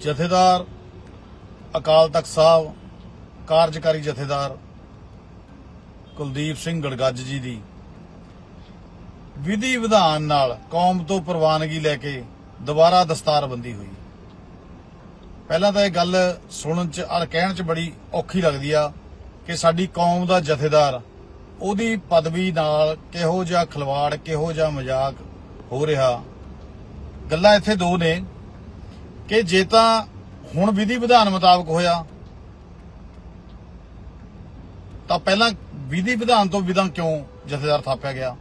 ਜਥੇਦਾਰ, ਅਕਾਲ ਤਖਤ ਸਾਹਿਬ, ਕਾਰਜਕਾਰੀ ਜਥੇਦਾਰ ਕੁਲਦੀਪ ਸਿੰਘ ਗੜਗੱਜ ਜੀ ਦੀ ਵਿਧੀ ਵਿਧਾਨ ਨਾਲ ਕੌਮ ਤੋਂ ਪ੍ਰਵਾਨਗੀ ਲੈ ਕੇ ਦੁਬਾਰਾ ਦਸਤਾਰਬੰਦੀ ਹੋਈ। ਪਹਿਲਾਂ ਤਾਂ ਇਹ ਗੱਲ ਸੁਣਨ ਚ ਔਰ ਕਹਿਣ ਚ ਬੜੀ ਔਖੀ ਲੱਗਦੀ ਆ ਕਿ ਸਾਡੀ ਕੌਮ ਦਾ ਜਥੇਦਾਰ ਉਹਦੀ ਪਦਵੀ ਨਾਲ ਕਿਹੋ ਜਿਹਾ ਖਲਵਾੜ, ਕਿਹੋ ਜਿਹਾ ਮਜ਼ਾਕ ਹੋ ਰਿਹਾ। ਗੱਲਾਂ ਇੱਥੇ ਦੋ ਨੇ। ਕਿ ਜੇ ਤਾਂ ਹੁਣ ਵਿਧੀ ਵਿਧਾਨ ਮੁਤਾਬਕ ਹੋਇਆ, ਤਾਂ ਪਹਿਲਾਂ ਵਿਧੀ ਵਿਧਾਨ ਤੋਂ ਵਿਧਾਨ ਕਿਉਂ ਜਥੇਦਾਰ ਥਾਪਿਆ ਗਿਆ?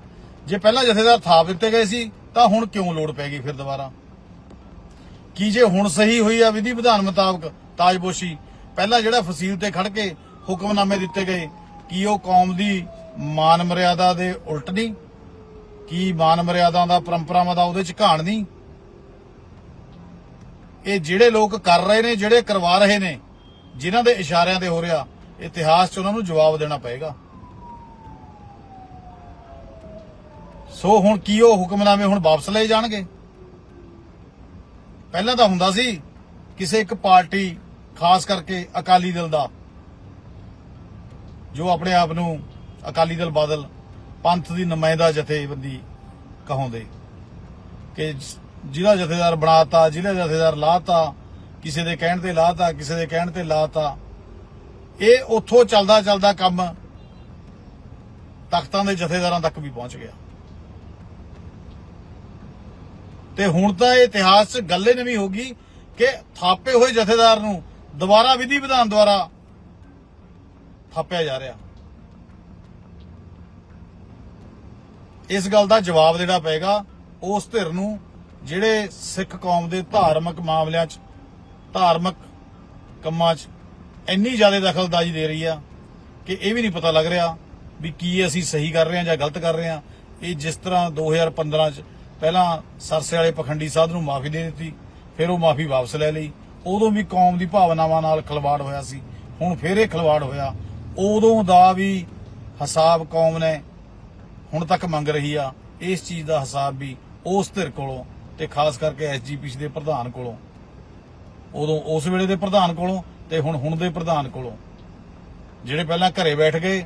ਜੇ ਪਹਿਲਾਂ ਜਥੇਦਾਰ ਥਾਪ ਦਿੱਤੇ ਗਏ ਸੀ, ਤਾਂ ਹੁਣ ਕਿਉਂ ਲੋੜ ਪੈ ਗਈ ਫਿਰ ਦੁਬਾਰਾ? ਕੀ ਜੇ ਹੁਣ ਸਹੀ ਹੋਈ ਆ ਵਿਧੀ ਵਿਧਾਨ ਮੁਤਾਬਕ? ਤਾਜਪੋਸ਼ੀ, ਪਹਿਲਾਂ ਜਿਹੜਾ ਫਸੀਲ ਤੇ ਖੜ ਕੇ ਹੁਕਮਨਾਮੇ ਦਿੱਤੇ ਗਏ, ਕੀ ਉਹ ਕੌਮ ਦੀ ਮਾਨ ਮਰਿਆਦਾ ਦੇ ਉਲਟ ਨਹੀਂ? ਕੀ ਮਾਨ ਮਰਿਆਦਾ ਦਾ ਪਰੰਪਰਾਵਾਂ ਦਾ ਉਹਦੇ ਚ ਘਾਣ ਨਹੀਂ? ਇਹ ਜਿਹੜੇ ਲੋਕ ਕਰ ਰਹੇ ਨੇ, ਜਿਹੜੇ ਕਰਵਾ ਰਹੇ ਨੇ, ਜਿਨ੍ਹਾਂ ਦੇ ਇਸ਼ਾਰਿਆਂ ਤੇ ਹੋ ਰਿਹਾ, ਇਤਿਹਾਸ 'ਚ ਉਹਨਾਂ ਨੂੰ ਜਵਾਬ ਦੇਣਾ ਪਏਗਾ। ਸੋ ਹੁਣ ਕੀ ਉਹ ਹੁਕਮਨਾਮੇ ਹੁਣ ਵਾਪਸ ਲਏ ਜਾਣਗੇ? ਪਹਿਲਾਂ ਤਾਂ ਹੁੰਦਾ ਸੀ, ਕਿਸੇ ਇੱਕ ਪਾਰਟੀ, ਖਾਸ ਕਰਕੇ ਅਕਾਲੀ ਦਲ ਦਾ, ਜੋ ਆਪਣੇ ਆਪ ਨੂੰ ਅਕਾਲੀ ਦਲ ਬਾਦਲ ਪੰਥ ਦੀ ਨੁਮਾਇੰਦਾ ਜਥੇਬੰਦੀ ਕਹਾਉਂਦੇ, ਕਿ ਜ਼ਿਲ੍ਹਾ ਜਥੇਦਾਰ ਬਣਾਤਾ ਜ਼ਿਲ੍ਹਾ ਜਥੇਦਾਰ ਲਾਤਾ, ਕਿਸੇ ਦੇ ਕਹਿਣ ਤੇ ਲਾਤਾ, ਕਿਸੇ ਦੇ ਕਹਿਣ ਤੇ ਲਾਤਾ। ਇਹ ਉੱਥੋਂ ਚੱਲਦਾ ਚੱਲਦਾ ਕੰਮ ਤਖਤਾਂ ਦੇ ਜਥੇਦਾਰਾਂ ਤੱਕ ਵੀ ਪਹੁੰਚ ਗਿਆ। ਤੇ ਹੁਣ ਤਾਂ ਇਹ ਇਤਿਹਾਸ 'ਚ ਗੱਲ ਹੀ ਨਵੀਂ ਹੋ ਗਈ ਕਿ ਥਾਪੇ ਹੋਏ ਜਥੇਦਾਰ ਨੂੰ ਦੁਬਾਰਾ ਵਿਧੀ ਵਿਧਾਨ ਦੁਆਰਾ ਥਾਪਿਆ ਜਾ ਰਿਹਾ। ਇਸ ਗੱਲ ਦਾ ਜਵਾਬ ਦੇਣਾ ਪਏਗਾ, ਉਸ ਧਿਰ ਨੂੰ ਜਿਹੜੇ ਸਿੱਖ ਕੌਮ ਦੇ ਧਾਰਮਿਕ ਮਾਮਲਿਆਂ 'ਚ, ਧਾਰਮਿਕ ਕੰਮਾਂ 'ਚ ਇੰਨੀ ਜ਼ਿਆਦਾ ਦਖਲਅੰਦਾਜ਼ੀ ਦੇ ਰਹੀ ਆ ਕਿ ਇਹ ਵੀ ਨਹੀਂ ਪਤਾ ਲੱਗ ਰਿਹਾ ਵੀ ਕੀ ਅਸੀਂ ਸਹੀ ਕਰ ਰਹੇ ਹਾਂ ਜਾਂ ਗਲਤ ਕਰ ਰਹੇ ਹਾਂ। ਇਹ ਜਿਸ ਤਰ੍ਹਾਂ 2015 'ਚ ਪਹਿਲਾਂ ਸਰਸੇ ਵਾਲੇ ਪਖੰਡੀ ਸਾਧ ਨੂੰ ਮਾਫੀ ਦੇ ਦਿੱਤੀ, ਫਿਰ ਉਹ ਮਾਫੀ ਵਾਪਸ ਲੈ ਲਈ। ਉਦੋਂ ਵੀ ਕੌਮ ਦੀ ਭਾਵਨਾਵਾਂ ਨਾਲ ਖਲਵਾੜ ਹੋਇਆ ਸੀ, ਹੁਣ ਫਿਰ ਇਹ ਖਲਵਾੜ ਹੋਇਆ। ਉਦੋਂ ਦਾ ਵੀ ਹਿਸਾਬ ਕੌਮ ਨੇ ਹੁਣ ਤੱਕ ਮੰਗ ਰਹੀ ਆ, ਇਸ ਚੀਜ਼ ਦਾ ਹਿਸਾਬ ਵੀ ਉਸ ਧਿਰ ਕੋਲੋਂ ਤੇ ਖਾਸ ਕਰਕੇ ਐਸਜੀਪੀਸੀ ਦੇ ਪ੍ਰਧਾਨ ਕੋਲੋਂ। ਉਦੋਂ ਉਸ ਵੇਲੇ ਦੇ ਪ੍ਰਧਾਨ ਕੋਲੋਂ ਤੇ ਹੁਣ ਹੁਣ ਦੇ ਪ੍ਰਧਾਨ ਕੋਲੋਂ। ਜਿਹੜੇ ਪਹਿਲਾਂ ਘਰੇ ਬੈਠ ਗਏ,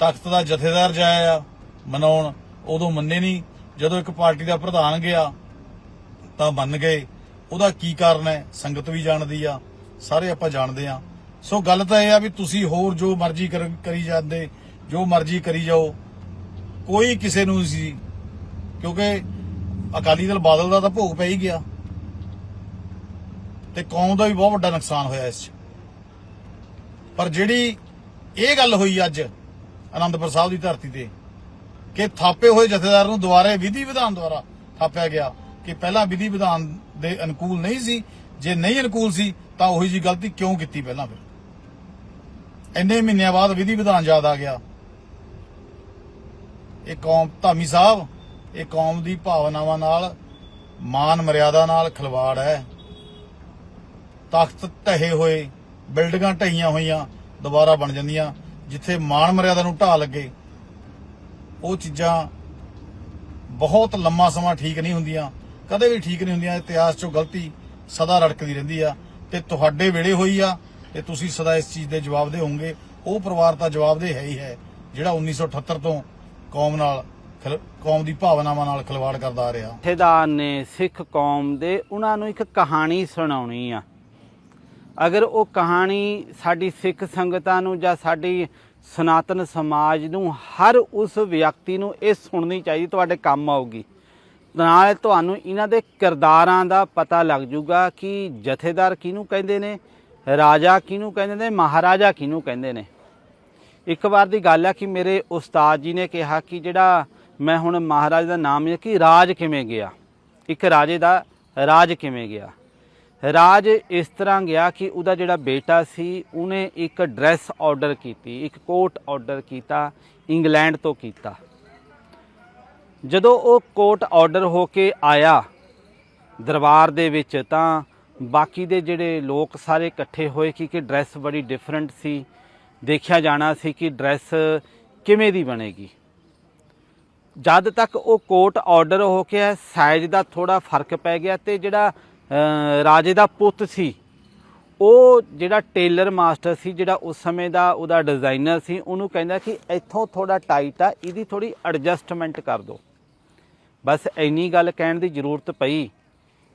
ਤਖਤ ਦਾ ਜਥੇਦਾਰ ਜਾਇਆ ਆ, ਮਨਾਉਣ, ਉਦੋਂ ਮੰਨੇ ਨਹੀਂ ਜਦੋਂ ਇੱਕ ਪਾਰਟੀ ਦਾ ਪ੍ਰਧਾਨ ਗਿਆ, ਤਾਂ ਮੰਨ ਗਏ। ਉਹਦਾ ਕੀ ਕਾਰਨ ਹੈ? ਸੰਗਤ ਵੀ ਜਾਣਦੀ ਆ, ਸਾਰੇ ਆਪਾਂ ਜਾਣਦੇ ਆ। ਸੋ ਗੱਲ ਤਾਂ ਇਹ ਆ ਵੀ ਤੁਸੀਂ ਹੋਰ ਜੋ ਮਰਜ਼ੀ ਕਰੀ ਜਾਂਦੇ, ਜੋ ਮਰਜ਼ੀ ਕਰੀ ਜਾਓ। ਕੋਈ ਕਿਸੇ ਨੂੰ ਸੀ, ਕਿਉਂਕਿ ਅਕਾਲੀ ਦਲ ਬਾਦਲ ਦਾ ਤਾਂ ਭੋਗ ਪੈ ਹੀ ਗਿਆ। ਤੇ ਕੌਮ ਦਾ ਵੀ ਬਹੁਤ ਵੱਡਾ ਨੁਕਸਾਨ ਹੋਇਆ ਇਸ 'ਚ। ਪਰ ਜਿਹੜੀ ਇਹ ਗੱਲ ਹੋਈ ਅੱਜ ਆਨੰਦਪੁਰ ਸਾਹਿਬ ਦੀ ਧਰਤੀ ਤੇ, ਕਿ ਥਾਪੇ ਹੋਏ ਜਥੇਦਾਰ ਨੂੰ ਦੁਬਾਰੇ ਵਿਧੀ ਵਿਧਾਨ ਦੁਆਰਾ ਥਾਪਿਆ ਗਿਆ ਕਿ ਪਹਿਲਾਂ ਵਿਧੀ ਵਿਧਾਨ ਦੇ ਅਨੁਕੂਲ ਨਹੀਂ ਸੀ, ਜੇ ਨਹੀਂ ਅਨੁਕੂਲ ਸੀ, ਤਾਂ ਉਹੀ ਜੀ ਗਲਤੀ ਕਿਉਂ ਕੀਤੀ ਪਹਿਲਾਂ ਫਿਰ? ਇੰਨੇ ਮਹੀਨਿਆਂ ਬਾਅਦ ਵਿਧੀ ਵਿਧਾਨ ਯਾਦ ਆ ਗਿਆ। ਇਹ ਕੌਮ ਧਾਮੀ ਸਾਹਿਬ ਇਹ ਕੌਮ ਦੀ ਭਾਵਨਾਵਾਂ ਨਾਲ, ਮਾਨ ਮਰਿਆਦਾ ਨਾਲ ਖਿਲਵਾੜ ਹੈ। ਤਖਤ ਢਹੇ ਹੋਏ, ਬਿਲਡਿੰਗਾਂ ਢਹੀਆਂ ਹੋਈਆਂ ਦੁਬਾਰਾ ਬਣ ਜਾਂਦੀਆਂ, ਜਿੱਥੇ ਮਾਨ ਮਰਿਆਦਾ ਨੂੰ ਢਾਹ ਲੱਗੇ। ਉਹ ਚੀਜ਼ਾਂ ਬਹੁਤ ਲੰਮਾ ਸਮਾਂ ਠੀਕ ਨਹੀਂ ਹੁੰਦੀਆਂ, ਕਦੇ ਵੀ ਠੀਕ ਨਹੀਂ ਹੁੰਦੀਆਂ, ਇਤਿਹਾਸ 'ਚੋਂ ਗਲਤੀ ਸਦਾ ਰੜਕਦੀ ਰਹਿੰਦੀ ਆ। ਤੇ ਤੁਹਾਡੇ ਵੇਲੇ ਹੋਈ ਆ, ਤੇ ਤੁਸੀਂ ਸਦਾ ਇਸ ਚੀਜ਼ ਦੇ ਜਵਾਬ ਦੇ ਹੋਵੋਗੇ। ਉਹ ਪਰਿਵਾਰ ਤਾਂ ਜਵਾਬਦੇ ਹੈ ਹੀ ਹੈ, ਜਿਹੜਾ 1978 ਤੋਂ ਕੌਮ ਨਾਲ ਕੌਮ ਦੀ ਭਾਵਨਾਵਾਂ ਨਾਲ ਖਿਲਵਾੜ ਕਰਦਾ ਆ ਰਿਹਾ। ਜਥੇਦਾਰ ਨੇ ਸਿੱਖ ਕੌਮ ਦੇ ਉਹਨਾਂ ਨੂੰ ਇੱਕ ਕਹਾਣੀ ਸੁਣਾਉਣੀ ਆ। ਅਗਰ ਉਹ ਕਹਾਣੀ ਸਾਡੀ ਸਿੱਖ ਸੰਗਤਾਂ ਨੂੰ ਜਾਂ ਸਾਡੀ ਸਨਾਤਨ ਸਮਾਜ ਨੂੰ, ਹਰ ਉਸ ਵਿਅਕਤੀ ਨੂੰ ਇਹ ਸੁਣਨੀ ਚਾਹੀਦੀ, ਤੁਹਾਡੇ ਕੰਮ ਆਊਗੀ। ਨਾਲ ਤੁਹਾਨੂੰ ਇਹਨਾਂ ਦੇ ਕਿਰਦਾਰਾਂ ਦਾ ਪਤਾ ਲੱਗ ਜੂਗਾ ਕਿ ਜਥੇਦਾਰ ਕਿਹਨੂੰ ਕਹਿੰਦੇ ਨੇ, ਰਾਜਾ ਕਿਹਨੂੰ ਕਹਿੰਦੇ ਨੇ, ਮਹਾਰਾਜਾ ਕਿਹਨੂੰ ਕਹਿੰਦੇ ਨੇ। ਇੱਕ ਵਾਰ ਦੀ ਗੱਲ ਹੈ ਕਿ ਮੇਰੇ ਉਸਤਾਦ ਜੀ ਨੇ ਕਿਹਾ ਕਿ ਜਿਹੜਾ ਮੈਂ ਹੁਣ ਮਹਾਰਾਜ ਦਾ ਨਾਮ ਹੈ ਕਿ ਰਾਜ ਕਿਵੇਂ ਗਿਆ? ਇੱਕ ਰਾਜੇ ਦਾ ਰਾਜ ਕਿਵੇਂ ਗਿਆ? ਰਾਜ ਇਸ ਤਰ੍ਹਾਂ ਗਿਆ ਕਿ ਉਹਦਾ ਜਿਹੜਾ ਬੇਟਾ ਸੀ, ਉਹਨੇ ਇੱਕ ਡਰੈਸ ਆਰਡਰ ਕੀਤੀ, ਇੱਕ ਕੋਟ ਆਰਡਰ ਕੀਤਾ, ਇੰਗਲੈਂਡ ਤੋਂ ਕੀਤਾ। ਜਦੋਂ ਉਹ ਕੋਟ ਆਰਡਰ ਹੋ ਕੇ ਆਇਆ ਦਰਬਾਰ ਦੇ ਵਿੱਚ, ਤਾਂ ਬਾਕੀ ਦੇ ਜਿਹੜੇ ਲੋਕ ਸਾਰੇ ਇਕੱਠੇ ਹੋਏ ਕਿ ਕਿ ਡਰੈਸ ਬੜੀ ਡਿਫਰੈਂਟ ਸੀ। ਦੇਖਿਆ ਜਾਣਾ ਸੀ ਕਿ ਡਰੈਸ ਕਿਵੇਂ ਦੀ ਬਣੇਗੀ। ਜਦ ਤੱਕ ਉਹ ਕੋਟ ਆਰਡਰ ਹੋ ਕੇ ਸਾਈਜ਼ ਦਾ ਥੋੜਾ ਫ਼ਰਕ ਪੈ ਗਿਆ ਤੇ ਜਿਹੜਾ ਰਾਜੇ ਦਾ ਪੁੱਤ ਸੀ, ਉਹ ਜਿਹੜਾ ਟੇਲਰ ਮਾਸਟਰ ਸੀ, ਜਿਹੜਾ ਉਸ ਸਮੇਂ ਦਾ ਉਹਦਾ ਡਿਜ਼ਾਈਨਰ ਸੀ, ਉਹਨੂੰ ਕਹਿੰਦਾ ਕਿ ਇੱਥੋਂ ਥੋੜਾ ਟਾਈਟ ਆ, ਇਹਦੀ ਥੋੜੀ ਐਡਜਸਟਮੈਂਟ ਕਰ ਦਿਓ। ਬਸ ਇੰਨੀ ਗੱਲ ਕਹਿਣ ਦੀ ਜ਼ਰੂਰਤ ਪਈ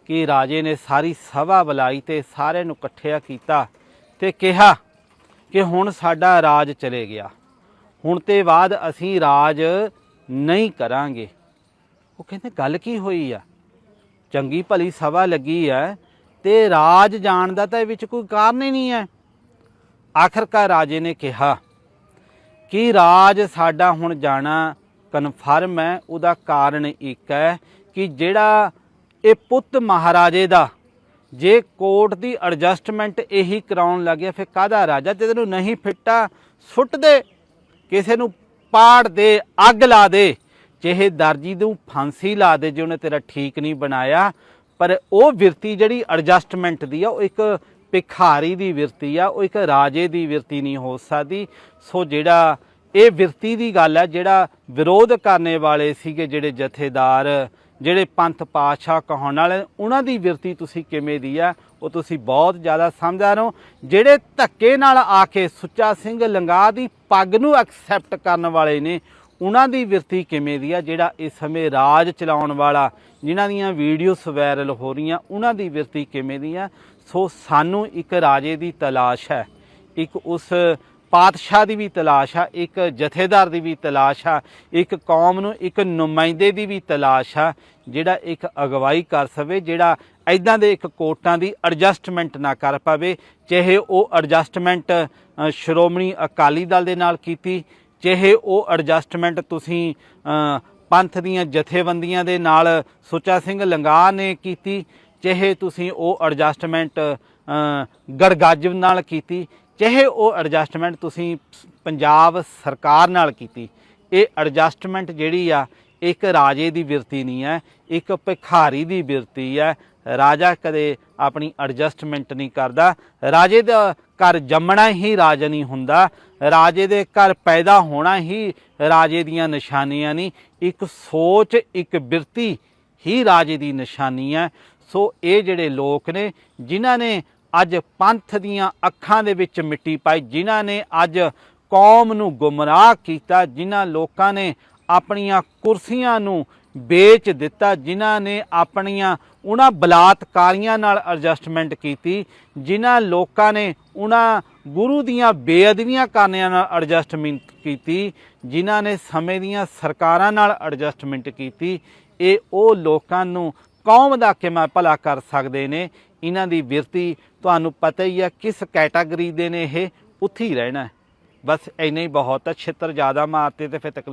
ਕਿ ਰਾਜੇ ਨੇ ਸਾਰੀ ਸਭਾ ਬੁਲਾਈ ਤੇ ਸਾਰਿਆਂ ਨੂੰ ਇਕੱਠਿਆ ਕੀਤਾ ਤੇ ਕਿਹਾ ਕਿ ਹੁਣ ਸਾਡਾ ਰਾਜ ਚਲੇ ਗਿਆ। ਹੁਣ ਤੇ ਬਾਅਦ ਅਸੀਂ ਰਾਜ ਨਹੀਂ ਕਰਾਂਗੇ। ਉਹ ਕਹਿੰਦੇ, ਗੱਲ ਕੀ ਹੋਈ ਆ? ਚੰਗੀ ਭਲੀ ਸਭਾ ਲੱਗੀ ਹੈ ਤੇ ਰਾਜ ਜਾਣ ਦਾ ਤਾਂ ਇਹ ਵਿੱਚ ਕੋਈ ਕਾਰਨ ਹੀ ਨਹੀਂ ਹੈ। ਆਖਰਕਾਰ ਰਾਜੇ ਨੇ ਕਿਹਾ, ਕਿ ਰਾਜ ਸਾਡਾ ਹੁਣ ਜਾਣਾ ਕਨਫਰਮ ਹੈ? ਉਹਦਾ ਕਾਰਨ ਇੱਕ ਹੈ ਕਿ ਜਿਹੜਾ ਇਹ ਪੁੱਤ ਮਹਾਰਾਜੇ ਦਾ, ਜੇ ਕੋਰਟ ਦੀ ਐਡਜਸਟਮੈਂਟ ਇਹੀ ਕਰਾਉਣ ਲੱਗਿਆ, ਫਿਰ ਕਾਹਦਾ ਰਾਜਾ ਤੇ ਤੈਨੂੰ ਨਹੀਂ ਫਿੱਟਾ, ਸੁੱਟ ਦੇ। ਕਿਸੇ ਨੂੰ ਪਾੜ ਦੇ, ਅੱਗ ਲਾ ਦੇ। ਜਿਹੇ ਦਰਜੀ ਨੂੰ ਫਾਂਸੀ ਲਾ ਦੇ ਜੇ ਉਹਨੇ ਤੇਰਾ ਠੀਕ ਨਹੀਂ ਬਣਾਇਆ, ਪਰ ਉਹ ਵਿਰਤੀ ਜਿਹੜੀ ਐਡਜਸਟਮੈਂਟ ਦੀ ਆ, ਉਹ ਇੱਕ ਭਿਖਾਰੀ ਦੀ ਵਿਰਤੀ ਆ, ਉਹ ਇੱਕ ਰਾਜੇ ਦੀ ਵਿਰਤੀ ਨਹੀਂ ਹੋ ਸਕਦੀ। ਸੋ ਜਿਹੜਾ ਇਹ ਵਿਰਤੀ ਦੀ ਗੱਲ ਹੈ ਜਿਹੜਾ ਵਿਰੋਧ ਕਰਨੇ ਵਾਲੇ ਸੀਗੇ ਜਿਹੜੇ ਜਥੇਦਾਰ ਜਿਹੜੇ ਪੰਥ ਪਾਤਸ਼ਾਹ ਕਹਾਉਣ ਵਾਲੇ, ਉਹਨਾਂ ਦੀ ਵਿਰਤੀ ਤੁਸੀਂ ਕਿਵੇਂ ਦੀ ਆ, ਉਹ ਤੁਸੀਂ ਬਹੁਤ ਜ਼ਿਆਦਾ ਸਮਝਾ ਰਹੇ ਹੋ। ਜਿਹੜੇ ਧੱਕੇ ਨਾਲ ਆ ਕੇ ਸੁੱਚਾ ਸਿੰਘ ਲੰਗਾ ਦੀ ਪੱਗ ਨੂੰ ਐਕਸੈਪਟ ਕਰਨ ਵਾਲੇ ਨੇ, ਉਹਨਾਂ ਦੀ ਵਿਰਤੀ ਕਿਵੇਂ ਦੀ ਆ, ਜਿਹੜਾ ਇਸ ਸਮੇਂ ਰਾਜ ਚਲਾਉਣ ਵਾਲਾ, ਜਿਨ੍ਹਾਂ ਦੀਆਂ ਵੀਡੀਓਸ ਵਾਇਰਲ ਹੋ ਰਹੀਆਂ, ਉਹਨਾਂ ਦੀ ਵਿਰਤੀ ਕਿਵੇਂ ਦੀ ਆ? ਸੋ ਸਾਨੂੰ ਇੱਕ ਰਾਜੇ ਦੀ ਤਲਾਸ਼ ਹੈ। ਇੱਕ ਉਸ ਪਾਤਸ਼ਾਹ ਦੀ ਵੀ ਤਲਾਸ਼ ਆ, ਇੱਕ ਜਥੇਦਾਰ ਦੀ ਵੀ ਤਲਾਸ਼ ਆ, ਇੱਕ ਕੌਮ ਨੂੰ, ਇੱਕ ਨੁਮਾਇੰਦੇ ਦੀ ਵੀ ਤਲਾਸ਼ ਆ, ਜਿਹੜਾ ਇੱਕ ਅਗਵਾਈ ਕਰ ਸਕੇ, ਜਿਹੜਾ ਐਦਾਂ ਦੇ ਇੱਕ ਕੋਟਾਂ ਦੀ ਐਡਜਸਟਮੈਂਟ ਨਾ ਕਰ ਪਾਵੇ, ਚਾਹੇ ਉਹ ਐਡਜਸਟਮੈਂਟ ਸ਼੍ਰੋਮਣੀ ਅਕਾਲੀ ਦਲ ਦੇ ਨਾਲ ਕੀਤੀ, ਚਾਹੇ ਉਹ ਐਡਜਸਟਮੈਂਟ ਤੁਸੀਂ ਪੰਥ ਦੀਆਂ ਜਥੇਬੰਦੀਆਂ ਦੇ ਨਾਲ ਸੁੱਚਾ ਸਿੰਘ ਲੰਗਾ ਨੇ ਕੀਤੀ, ਚਾਹੇ ਤੁਸੀਂ ਉਹ ਐਡਜਸਟਮੈਂਟ ਗੜਗੱਜ ਨਾਲ ਕੀਤੀ ਚਾਹੇ ਉਹ ਐਡਜਸਟਮੈਂਟ ਤੁਸੀਂ ਪੰਜਾਬ ਸਰਕਾਰ ਨਾਲ ਕੀਤੀ, ਇਹ ਐਡਜਸਟਮੈਂਟ ਜਿਹੜੀ ਆ, ਇੱਕ ਰਾਜੇ ਦੀ ਬਿਰਤੀ ਨਹੀਂ ਹੈ, ਇੱਕ ਭਿਖਾਰੀ ਦੀ ਬਿਰਤੀ ਹੈ। ਰਾਜਾ ਕਦੇ ਆਪਣੀ ਐਡਜਸਟਮੈਂਟ ਨਹੀਂ ਕਰਦਾ। ਰਾਜੇ ਦਾ ਘਰ ਜੰਮਣਾ ਹੀ ਰਾਜ ਨਹੀਂ ਹੁੰਦਾ। ਰਾਜੇ ਦੇ ਘਰ ਪੈਦਾ ਹੋਣਾ ਹੀ ਰਾਜੇ ਦੀਆਂ ਨਿਸ਼ਾਨੀਆਂ ਨਹੀਂ। ਇੱਕ ਸੋਚ, ਇੱਕ ਬਿਰਤੀ ਹੀ ਰਾਜੇ ਦੀ ਨਿਸ਼ਾਨੀ ਹੈ। ਸੋ ਇਹ ਜਿਹੜੇ ਲੋਕ ਨੇ, ਜਿਨ੍ਹਾਂ ਨੇ ਅੱਜ ਪੰਥ ਦੀਆਂ ਅੱਖਾਂ ਦੇ ਵਿੱਚ ਮਿੱਟੀ ਪਾਈ, ਜਿਨ੍ਹਾਂ ਨੇ ਅੱਜ ਕੌਮ ਨੂੰ ਗੁੰਮਰਾਹ ਕੀਤਾ, ਜਿਨ੍ਹਾਂ ਲੋਕਾਂ ਨੇ ਆਪਣੀਆਂ ਕੁਰਸੀਆਂ ਨੂੰ ਵੇਚ ਦਿੱਤਾ, ਜਿਨ੍ਹਾਂ ਨੇ ਆਪਣੀਆਂ ਉਹਨਾਂ ਬਲਾਤਕਾਰੀਆਂ ਨਾਲ ਐਡਜਸਟਮੈਂਟ ਕੀਤੀ, ਜਿਨ੍ਹਾਂ ਲੋਕਾਂ ਨੇ ਉਹਨਾਂ ਗੁਰੂ ਦੀਆਂ ਬੇਅਦਬੀਆਂ ਕਰਨਿਆਂ ਨਾਲ ਐਡਜਸਟਮੈਂਟ ਕੀਤੀ, ਜਿਨ੍ਹਾਂ ਨੇ ਸਮੇਂ ਦੀਆਂ ਸਰਕਾਰਾਂ ਨਾਲ ਐਡਜਸਟਮੈਂਟ ਕੀਤੀ। ਇਹ ਉਹ ਲੋਕਾਂ ਨੂੰ ਕੌਮ ਦਾ ਕਿਵੇਂ ਭਲਾ ਕਰ ਸਕਦੇ ਨੇ? ਇਹਨਾਂ ਦੀ ਵਿਰਤੀ ਤੁਹਾਨੂੰ ਪਤਾ ਹੀ ਹੈ ਕਿਸ ਕੈਟਾਗਰੀ ਦੇ ਨੇ ਇਹ, ਉੱਥੇ ਹੀ ਰਹਿਣਾ ਬਸ ਇੰਨਾ ਹੀ ਬਹੁਤ ਹੈ ਛਿੱਤਰ ਜ਼ਿਆਦਾ ਮਾਰਤੇ ਤੇ ਫਿਰ ਤਕਲੀਫ